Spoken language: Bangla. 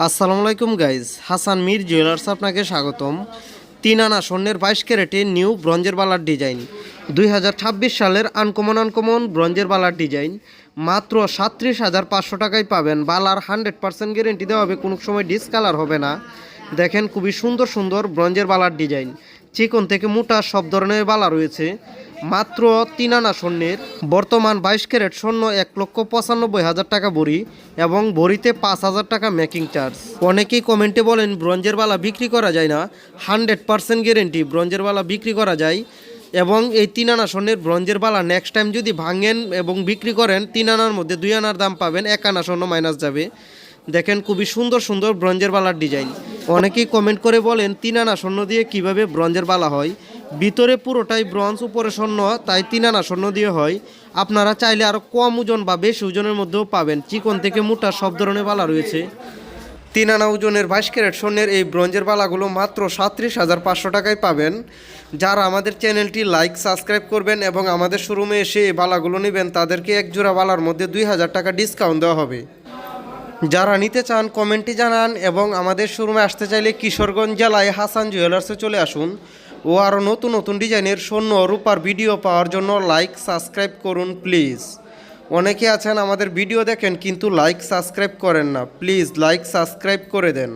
আসসালামু আলাইকুম গাইজ হাসান মির জুয়েলার্স আপনাকে স্বাগতম। তিন আনা স্বর্ণের বাইশ ক্যারেটে নিউ ব্রঞ্জের বালার ডিজাইন। দুই হাজার ছাব্বিশ সালের আনকমন আনকমন ব্রঞ্জের বালার ডিজাইন। মাত্র সাতত্রিশ হাজার পাঁচশো টাকায় পাবেন। বালার হান্ড্রেড পার্সেন্ট গ্যারেন্টি দেওয়া হবে, কোনো সময় ডিসকালার হবে না। দেখেন, খুবই সুন্দর সুন্দর ব্রঞ্জের বালার ডিজাইন। চিকন থেকে মোটা সব ধরনের বালা রয়েছে। মাত্র তিন আনা স্বর্ণের, বর্তমান বাইশ ক্যারেট স্বর্ণ এক লক্ষ পঁচানব্বই হাজার টাকা ভরি এবং ভরিতে পাঁচ হাজার টাকা মেকিং চার্জ। অনেকেই কমেন্টে বলেন, ব্রঞ্জের বালা বিক্রি করা যায় না। হান্ড্রেড পার্সেন্ট গ্যারেন্টি, ব্রঞ্জের বালা বিক্রি করা যায় এবং এই তিন আনা স্বর্ণের ব্রঞ্জের বালা নেক্সট টাইম যদি ভাঙেন এবং বিক্রি করেন, তিন আনার মধ্যে দুই আনার দাম পাবেন, এক আনা স্বর্ণ মাইনাস যাবে। দেখেন, খুবই সুন্দর সুন্দর ব্রঞ্জের বালার ডিজাইন অনেকেই কমেন্ট করে বলেন, তিন আনা স্বর্ণ দিয়ে কীভাবে ব্রঞ্জের বালা হয়? ভিতরে পুরোটাই ব্রঞ্জ, উপরে স্বর্ণ, তাই তিন আনা স্বর্ণ দিয়ে হয়। আপনারা চাইলে আরও কম ওজন বা বেশি ওজনের মধ্যেও পাবেন। চিকন থেকে মোটা সব ধরনের বালা রয়েছে। তিন আনা ওজনের বাইশ ক্যারেট স্বর্ণের এই ব্রঞ্জের বালাগুলো মাত্র সাঁত্রিশ হাজার পাঁচশো টাকায় পাবেন। যারা আমাদের চ্যানেলটি লাইক, সাবস্ক্রাইব করবেন এবং আমাদের শোরুমে এসে এই বালাগুলো নেবেন, তাদেরকে এক জোড়া বালার মধ্যে দুই হাজার টাকা ডিসকাউন্ট দেওয়া হবে। যারা নিতে চান, কমেন্টে জানান এবং আমাদের শোরুমে আসতে চাইলে কিশোরগঞ্জ জেলায় হাসান জুয়েলার্সে চলে আসুন ও আরও নতুন নতুন ডিজাইনের স্বর্ণ রূপার ভিডিও পাওয়ার জন্য লাইক, সাবস্ক্রাইব করুন প্লিজ। অনেকে আছেন আমাদের ভিডিও দেখেন কিন্তু লাইক, সাবস্ক্রাইব করেন না। প্লিজ লাইক, সাবস্ক্রাইব করে দেন।